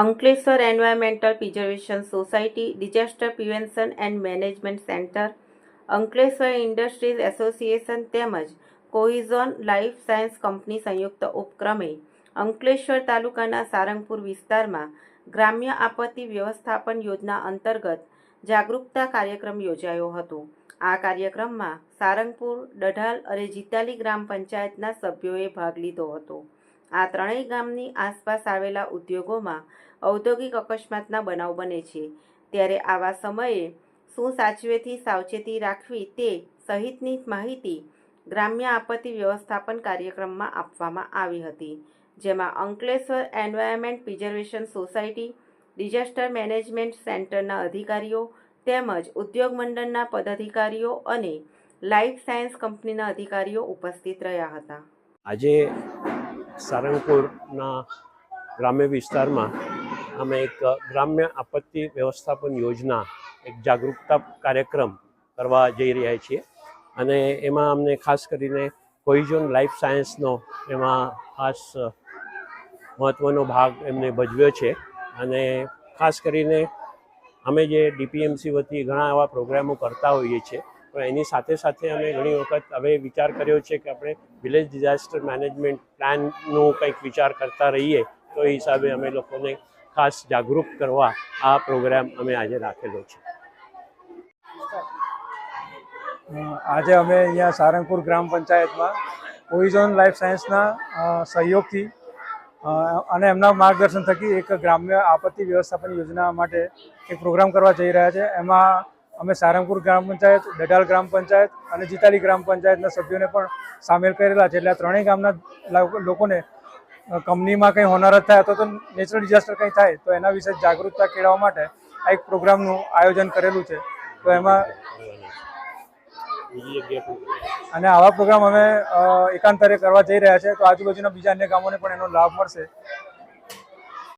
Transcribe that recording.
Ankleshwar environmental preservation society, disaster prevention and management centre, Ankleshwar industries association તેમજ કોહિઝોન life science company સંયુક્ત ઉપક્રમે અંકલેશ્વર તાલુકાના સારંગપુર વિસ્તારમાં ગ્રામ્ય આપત્તિ વ્યવસ્થાપન યોજના અંતર્ગત જાગૃતતા કાર્યક્રમ યોજાયો હતો. આ કાર્યક્રમમાં સારંગપુર, ડઢાલ અને જીતાલી ગ્રામ પંચાયતના સભ્યોએ ભાગ લીધો હતો. આ ત્રણેય ગામની આસપાસ આવેલા ઉદ્યોગોમાં ઔદ્યોગિક અકસ્માતના બનાવ બને છે. ત્યારે આવા સમયે શું સાચવેથી સાવચેતી રાખવી તે સહિતની માહિતી ગ્રામ્ય આપત્તિ વ્યવસ્થાપન કાર્યક્રમમાં આપવામાં આવી હતી, જેમાં Ankleshwar environment preservation society, disaster management સેન્ટરના અધિકારીઓ તેમજ ઉદ્યોગ મંડળના પદાધિકારીઓ અને લાઈફ સાયન્સ કંપનીના અધિકારીઓ ઉપસ્થિત રહ્યા હતા. આજે સારંગપુરના ગ્રામ્ય વિસ્તારમાં અમે એક ગ્રામ્ય આપત્તિ વ્યવસ્થાપન યોજના, એક જાગૃતતા કાર્યક્રમ કરવા જઈ રહ્યા છીએ. અને એમાં અમને ખાસ કરીને કોહિઝન લાઈફ સાયન્સનો એમાં ખાસ મહત્ત્વનો ભાગ એમને ભજવ્યો છે. અને ખાસ કરીને અમે જે ડીપીએમસી વતી ઘણા એવા પ્રોગ્રામો કરતા હોઈએ છીએ પણ એની સાથે સાથે અમે ઘણી વખત હવે વિચાર કર્યો છે કે આપણે વિલેજ ડિઝાસ્ટર મેનેજમેન્ટ પ્લાનનો કંઈક વિચાર કરતા રહીએ, તો એ હિસાબે અમે લોકોને ખાસ જાગૃત કરવા આ પ્રોગ્રામ અમે આજે રાખેલો છે. આજે અમે અહીંયા સારંગપુર ગ્રામ પંચાયતમાં પોઈઝોન લાઈફ સાયન્સના સહયોગથી અને એમના માર્ગદર્શન થકી એક ગ્રામ્ય આપત્તિ વ્યવસ્થાપન યોજના માટે એક પ્રોગ્રામ કરવા જઈ રહ્યા છે. એમાં અમે સારંગપુર ગ્રામ પંચાયત ડઢાલ ગ્રામ પંચાયત અને જીતાલી ગ્રામ પંચાયતના સભ્યોને પણ સામેલ કરેલા છે. એટલે આ ત્રણેય ગામના લોકોને કંપનીમાં કંઈ હોનારત થાય અથવા તો નેચરલ ડિઝાસ્ટર કંઈ થાય તો એના વિશે જાગૃતતા કેળવવા માટે આ એક પ્રોગ્રામનું આયોજન કરેલું છે. તો એમાં. અને આવા પ્રોગ્રામ અમે એકાંતરે કરવા જઈ રહ્યા છે. તો આજુબાજુના બીજા અન્ય ગામોને પણ એનો લાભ મળશે.